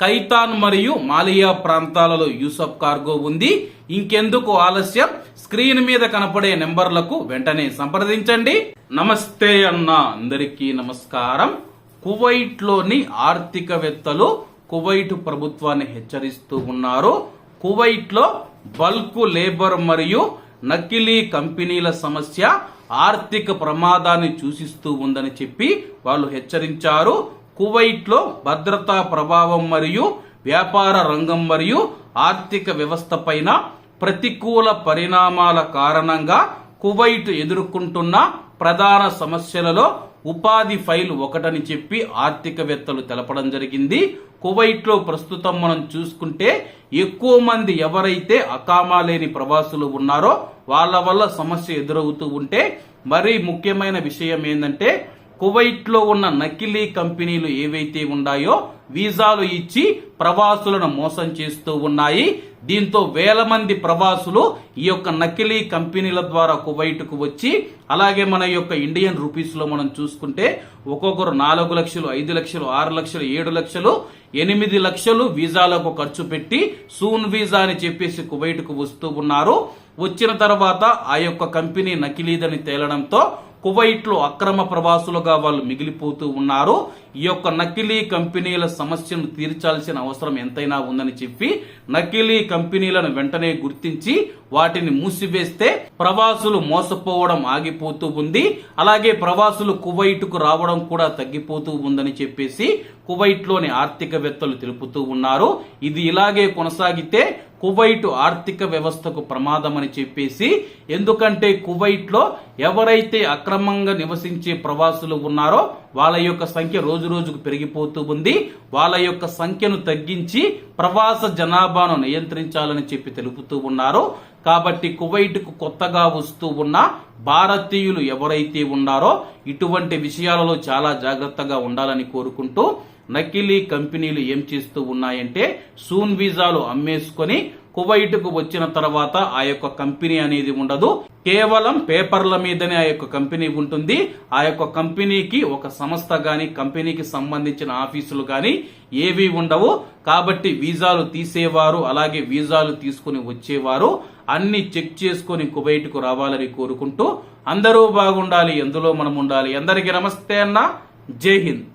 కైతాన్ మరియు మాలియా ప్రాంతాలలో యూసఫ్ కార్గో ఉంది. ఇంకెందుకు ఆలస్యం? స్క్రీన్ మీద కనపడే నెంబర్లకు వెంటనే సంప్రదించండి. నమస్తే అన్న అందరికీ నమస్కారం. కువైట్లోని ఆర్థికవేత్తలు కువైట్ ప్రభుత్వాన్ని హెచ్చరిస్తూ ఉన్నారు. కువైట్లో బల్క్ లేబర్ మరియు నకిలీ కంపెనీల సమస్య ఆర్థిక ప్రమాదాన్ని సూచిస్తూ ఉందని చెప్పి వాళ్ళు హెచ్చరించారు. కువైట్లో భద్రతా ప్రభావం మరియు వ్యాపార రంగం మరియు ఆర్థిక వ్యవస్థ పైన ప్రతికూల పరిణామాల కారణంగా కువైట్ ఎదుర్కొంటున్న ప్రధాన సమస్యలలో ఉపాధి ఫైల్ ఒకటని చెప్పి ఆర్థికవేత్తలు తెలపడం జరిగింది. కువైట్లో ప్రస్తుతం మనం చూసుకుంటే ఎక్కువ మంది ఎవరైతే అకామా లేని ప్రవాసులు ఉన్నారో వాళ్ళ వల్ల సమస్య ఎదురవుతూ ఉంటే మరీ ముఖ్యమైన విషయం ఏంటంటే కువైట్లో ఉన్న నకిలీ కంపెనీలు ఏవైతే ఉన్నాయో వీసాలు ఇచ్చి ప్రవాసులను మోసం చేస్తూ ఉన్నాయి. దీంతో వేల మంది ప్రవాసులు ఈ యొక్క నకిలీ కంపెనీల ద్వారా కువైట్కు వచ్చి అలాగే మన యొక్క ఇండియన్ రూపీస్లో మనం చూసుకుంటే ఒక్కొక్కరు నాలుగు లక్షలు ఐదు లక్షలు ఆరు లక్షలు ఏడు లక్షలు ఎనిమిది లక్షలు వీసాలకు ఖర్చు పెట్టి సూన్ వీసా అని చెప్పేసి కువైట్కు వస్తూ ఉన్నారు. వచ్చిన తర్వాత ఆ యొక్క కంపెనీ నకిలీదని తేలడంతో కువైట్లో అక్రమ ప్రవాసులుగా వాళ్ళు మిగిలిపోతూ ఉన్నారు. ఈ యొక్క నకిలీ కంపెనీల సమస్యను తీర్చాల్సిన అవసరం ఎంతైనా ఉందని చెప్పి నకిలీ కంపెనీలను వెంటనే గుర్తించి వాటిని మూసివేస్తే ప్రవాసులు మోసపోవడం ఆగిపోతూ ఉంది. అలాగే ప్రవాసులు కువైట్కు రావడం కూడా తగ్గిపోతూ ఉందని చెప్పేసి కువైట్లోని ఆర్థికవేత్తలు తెలుపుతూ ఉన్నారు. ఇది ఇలాగే కొనసాగితే కువైట్ ఆర్థిక వ్యవస్థకు ప్రమాదమని చెప్పేసి ఎందుకంటే కువైట్లో ఎవరైతే అక్రమంగా నివసించే ప్రవాసులు ఉన్నారో వాళ్ళ యొక్క సంఖ్య రోజు రోజుకు పెరిగిపోతూ ఉంది. వాళ్ళ యొక్క సంఖ్యను తగ్గించి ప్రవాస జనాభాను నియంత్రించాలని చెప్పి తెలుపుతూ ఉన్నారు. కాబట్టి కువైట్కు కొత్తగా వస్తూ ఉన్న భారతీయులు ఎవరైతే ఉన్నారో ఇటువంటి విషయాలలో చాలా జాగ్రత్తగా ఉండాలని కోరుకుంటూ నకిలీ కంపెనీలు ఏం చేస్తూ ఉన్నాయంటే సూన్ వీజాలు అమ్మేసుకొని కువైట్కు వచ్చిన తర్వాత ఆ యొక్క కంపెనీ అనేది ఉండదు. కేవలం పేపర్ల మీదనే ఆ యొక్క కంపెనీ ఉంటుంది. ఆ యొక్క కంపెనీకి ఒక సంస్థ కానీ కంపెనీకి సంబంధించిన ఆఫీసులు కానీ ఏవి ఉండవు. కాబట్టి వీజాలు తీసేవారు అలాగే వీజాలు తీసుకుని వచ్చేవారు అన్ని చెక్ చేసుకుని కువైట్కు రావాలని కోరుకుంటూ అందరూ బాగుండాలి ఎందులో మనం ఉండాలి. అందరికీ నమస్తే అన్న. జై హింద్.